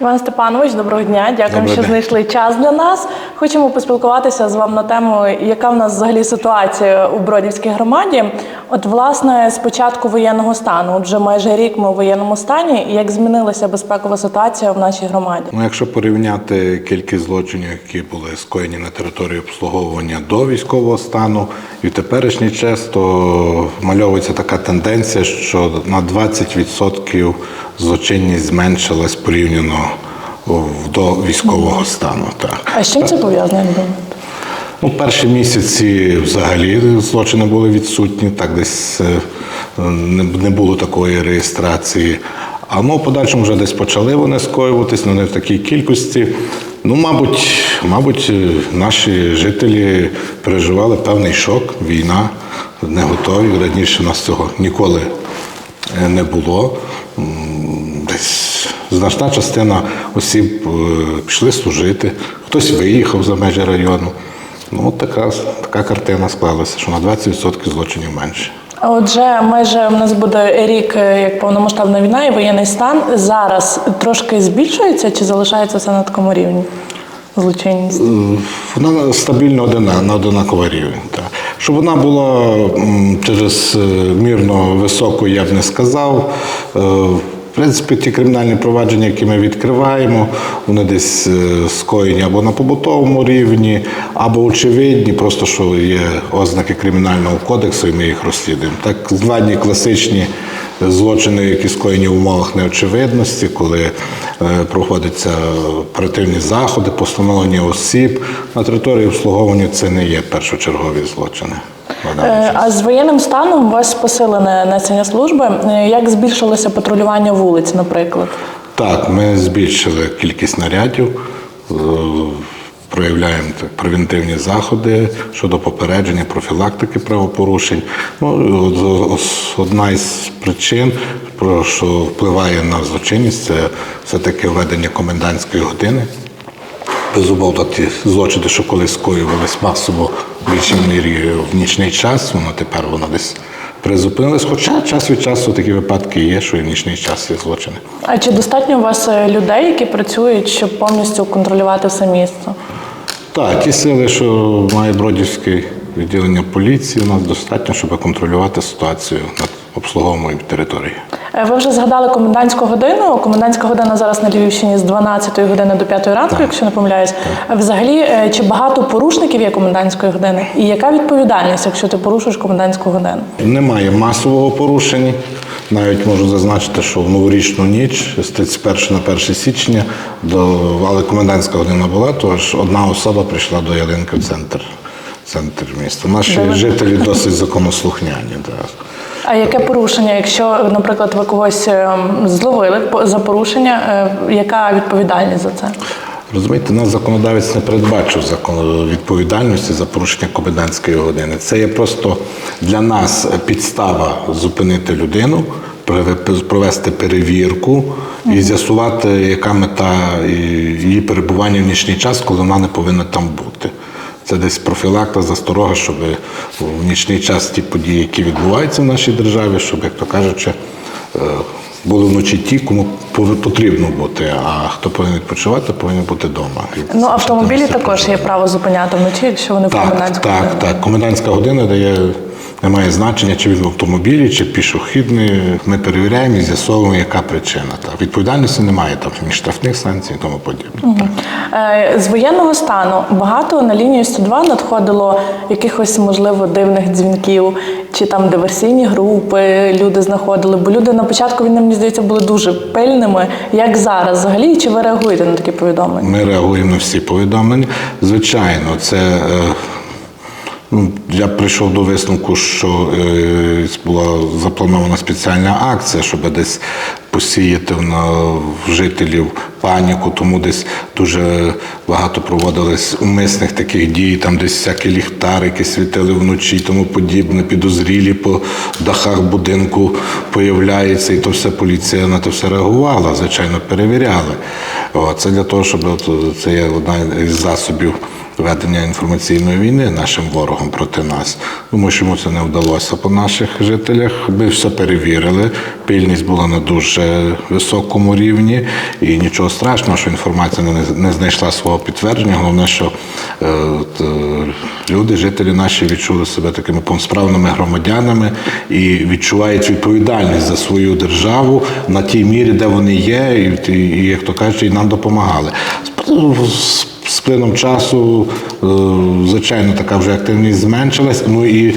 Іван Степанович, доброго дня. Дякую, Добрий що знайшли час для нас. Хочемо поспілкуватися з вами на тему, яка в нас взагалі ситуація у Бродівській громаді. От, власне, з початку воєнного стану, от вже майже рік ми у воєнному стані. і Як змінилася безпекова ситуація в нашій громаді? Ну, якщо порівняти кількість злочинів, які були скоєні на території обслуговування до військового стану і в теперішній час, то мальовується така тенденція, що на 20% злочинність зменшилась порівняно до військового стану. Так. А з чим це пов'язано? Ну, перші місяці взагалі злочини були відсутні, так десь е, не, було такої реєстрації. А ну, в подальшому вже десь почали вони скоюватись, але не в такій кількості. Ну, мабуть, мабуть, е, наші жителі переживали певний шок, війна, не готові. Раніше нас цього ніколи е, не було. Значна частина осіб е, пішли служити, хтось виїхав за межі району. Ну, от така, така картина склалася, що на 20% злочинів менше. Отже, майже в нас буде рік е, як повномасштабна війна і воєнний стан. Зараз трошки збільшується чи залишається все на такому рівні? Злочинність? Е, Вона стабільно одина, на однаковий рівень. Так. Щоб вона була через мірно високою, я б не сказав. Принципі, ті кримінальні провадження, які ми відкриваємо, вони десь е, скоєні або на побутовому рівні, або очевидні, просто що є ознаки кримінального кодексу, і ми їх розслідуємо. Так звані класичні злочини, які скоєні в умовах неочевидності, коли е, проходяться оперативні заходи, постановлення осіб на території обслуговування, це не є першочергові злочини. Е. А з воєнним станом у вас посилене несення служби. Е, Як збільшилося патрулювання вулиць, наприклад? Так, ми збільшили кількість нарядів, е, проявляємо так, превентивні заходи щодо попередження, профілактики правопорушень. Ну, одна із причин, про що впливає на злочинність, це все-таки введення комендантської години. Безумовно, ті злочини, що колись скоювались масово в більшій мірі в нічний час, воно тепер воно десь призупинилось. Хоча час від часу такі випадки є, що і в нічний час є злочини. А чи достатньо у вас е, людей, які працюють, щоб повністю контролювати все місто? Так, ті сили, що має Бродівське відділення поліції, у нас достатньо, щоб контролювати ситуацію на обслуговуємій території. Е, Ви вже згадали комендантську годину. Комендантська година зараз на Львівщині з 12 години до 5 ранку, якщо не помиляюсь. Взагалі, е, чи багато порушників є комендантської години? І яка відповідальність, якщо ти порушуєш комендантську годину? Немає масового порушення. Навіть можу зазначити, що в новорічну ніч з 31 на 1 січня але комендантська година була, тож одна особа прийшла до ялинки в центр, центр міста. Наші жителі досить законослухняні. Так. А яке порушення, якщо, наприклад, ви когось е, зловили за порушення, е, яка відповідальність за це? Розумієте, нас законодавець не передбачив закон відповідальності за порушення комендантської години. Це є просто для нас підстава зупинити людину, провести перевірку і з'ясувати, яка мета її перебування в нічний час, коли вона не повинна там бути. Це десь профілакта, засторога, щоб в нічний час ті події, які відбуваються в нашій державі, щоб, як то кажучи, е, були вночі ті, кому потрібно бути, а хто повинен відпочивати, повинен бути вдома. Ну, автомобілі також є право зупиняти вночі, якщо вони в Так, комендантську так, годину. так. Комендантська година дає. Немає значення, чи він в автомобілі, чи пішохідний. Ми перевіряємо і з'ясовуємо, яка причина. Так. Відповідальності немає там ні штрафних санкцій і тому подібне. Так. Е, З воєнного стану багато на лінію 102 надходило якихось, можливо, дивних дзвінків, чи там диверсійні групи люди знаходили. Бо люди на початку війни, мені здається, були дуже пильними. Як зараз взагалі? Чи ви реагуєте на такі повідомлення? Ми реагуємо на всі повідомлення. Звичайно, це. е, я прийшов до висновку, що е, була запланована спеціальна акція, щоб десь посіяти на, жителів паніку, тому десь дуже багато проводилось умисних таких дій, там десь всякі ліхтарики світили вночі тому подібне, підозрілі по дахах будинку появляється, і то все поліція на то все реагувала, звичайно, перевіряли. Це для того, щоб це є одна із засобів ведення інформаційної війни нашим ворогом проти нас. Думаю, що йому це не вдалося по наших жителях. Ми все перевірили. Пильність була на дуже високому рівні, і нічого страшного, що інформація не, знайшла свого підтвердження. Головне, що е, е, люди, жителі наші відчули себе такими повносправними громадянами і відчувають відповідальність за свою державу на тій мірі, де вони є, і, і, як то кажуть, і нам допомагали. З плином часу, е, звичайно, така вже активність зменшилась. Ну і е,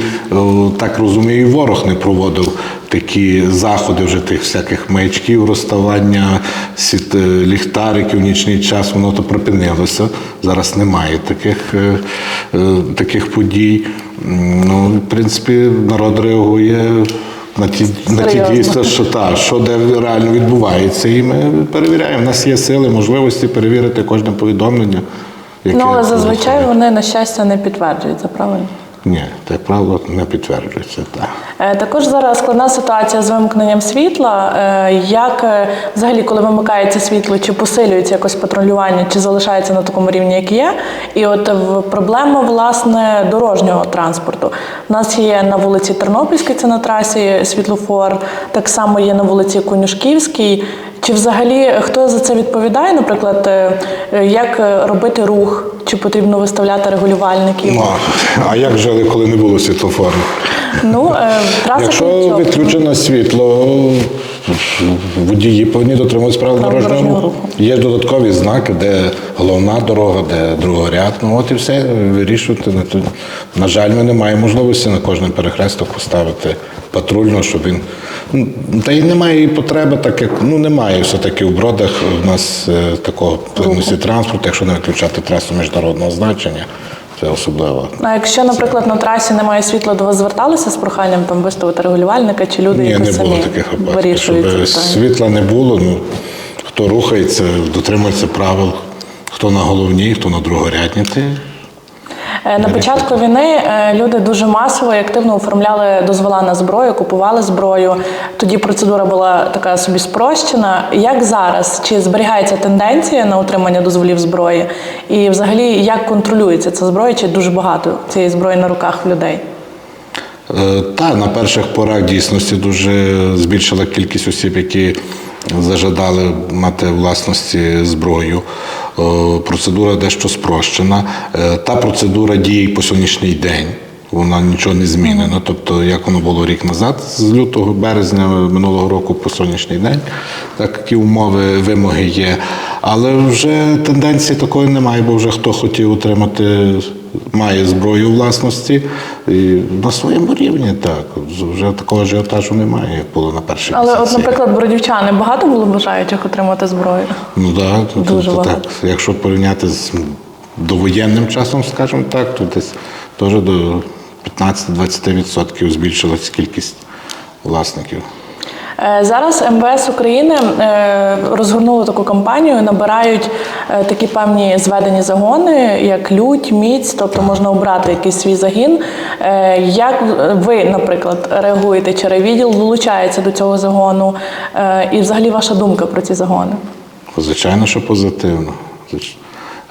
так розумію, і ворог не проводив такі заходи вже тих всяких маячків, розставання сіт, е, ліхтариків в нічний час. Воно то припинилося. Зараз немає таких, таких подій. Ну, в принципі, народ реагує. На ті, на ті дійства, що та, що де реально відбувається, і ми перевіряємо. У нас є сили, можливості перевірити кожне повідомлення. яке Ну, але зазвичай вони, на щастя, не підтверджуються, правильно? Ні, так правило не підтверджується. Так. Е, Також зараз складна ситуація з вимкненням світла. Е, Як е, взагалі, коли вимикається світло, чи посилюється якось патрулювання, чи залишається на такому рівні, як є? І от проблема власне дорожнього транспорту. У нас є на вулиці Тернопільській, це на трасі світлофор, так само є на вулиці Конюшківській. Чи взагалі хто за це відповідає? Наприклад, е, е, як е, робити рух, чи потрібно виставляти регулювальників? А, а як жили, коли не було світлофору? Ну, е, траса Якщо відключено світло, водії повинні дотримуватися правил дорожнього руху. Є додаткові знаки, де головна дорога, де другоряд. Ну от і все вирішувати. На жаль, ми не маємо можливості на кожен перехресток поставити патрульно, щоб він. Ну, Та й немає і потреби, так як ну немає все-таки в бродах у нас е, такого плинності транспорту, якщо не виключати трасу міжнародного значення, це особливо. А якщо, наприклад, на трасі немає світла, до вас зверталися з проханням там виставити регулювальника, чи люди Ні, якось не самі таких випадків. вирішують Щоб світла не було. Ну хто рухається, дотримується правил, хто на головній, хто на другорядній. Е, На початку війни е, люди дуже масово і активно оформляли дозвола на зброю, купували зброю. Тоді процедура була така собі спрощена. Як зараз? Чи зберігається тенденція на отримання дозволів зброї? І взагалі як контролюється ця зброя? Чи дуже багато цієї зброї на руках людей? Е, Та на перших порах дійсності дуже збільшила кількість осіб, які зажадали мати власності зброю. Е, Процедура дещо спрощена. Е, Та процедура діє по сьогоднішній день. Вона нічого не змінена. Тобто, як воно було рік назад, з лютого березня минулого року по сьогоднішній день, такі умови, вимоги є. Але вже тенденції такої немає, бо вже хто хотів отримати, має зброю у власності і на своєму рівні, так. Вже такого ажіотажу немає, як було на першій Але, от, наприклад, бородівчани багато було бажаючих отримати зброю? Ну так, Дуже то багато. так. Якщо порівняти з довоєнним часом, скажімо так, то десь теж до 15-20% збільшилась кількість власників. Е, Зараз МВС України е, розгорнуло таку кампанію, набирають е, такі певні зведені загони, як лють, міць, тобто можна обрати якийсь свій загін. Як ви, наприклад, реагуєте, чи райвідділ долучається до цього загону? І взагалі ваша думка про ці загони? Звичайно, що позитивно.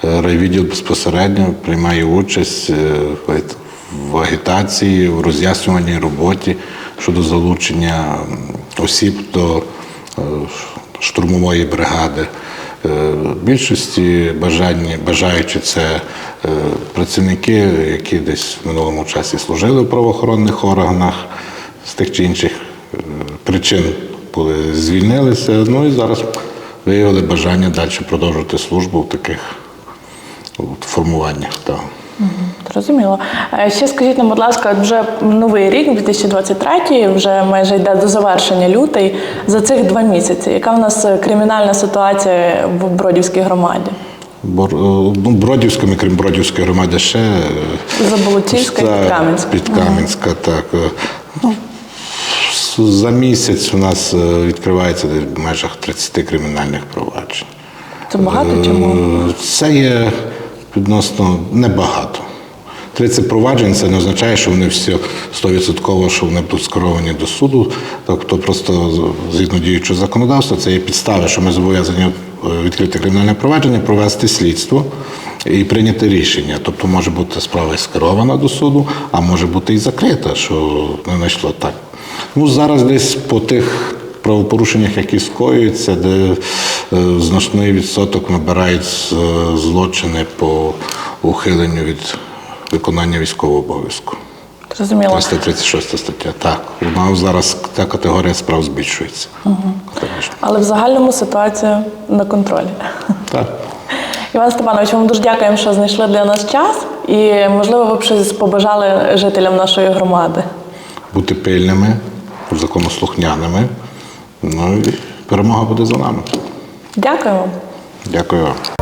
Райвідділ безпосередньо приймає участь в агітації, в роз'яснювальній роботі щодо залучення осіб до е, штурмової бригади. Е, більшості бажання, бажаючи це е, працівники, які десь в минулому часі служили в правоохоронних органах з тих чи інших причин були звільнилися. Ну і зараз виявили бажання далі продовжувати службу в таких формуваннях. Так. Зрозуміло. Е, Ще скажіть нам, будь ласка, вже новий рік, 2023, вже майже йде до завершення лютий. За цих два місяці, яка в нас е, кримінальна ситуація в Бродівській громаді? Бор, е, ну, Бродівському, крім Бродівської громади, ще Заболотівська і та, Підкам'янська. Підкам'янська, так. е. Ну, за місяць у нас відкривається в межах 30 кримінальних проваджень. Це багато чому? Це є відносно небагато. 30 проваджень це не означає, що вони всі 100% що вони будуть скеровані до суду. Тобто, просто згідно діючого законодавства, це є підстави, що ми зобов'язані е, відкрити кримінальне провадження, провести слідство і прийняти рішення. Тобто може бути справа і скерована до суду, а може бути і закрита, що не знайшло так. Ну зараз десь по тих правопорушеннях, які скоюються, де е, значний відсоток набирають е, злочини по ухиленню від виконання військового обов'язку. Зрозуміло. 336 стаття. Так, вона зараз ця категорія справ збільшується. Угу. Але в загальному ситуація на контролі. Так. Іван Степанович, вам дуже дякуємо, що знайшли для нас час. І, можливо, ви б щось побажали жителям нашої громади. Бути пильними, законослухняними. Ну і перемога буде за нами. Дякую вам.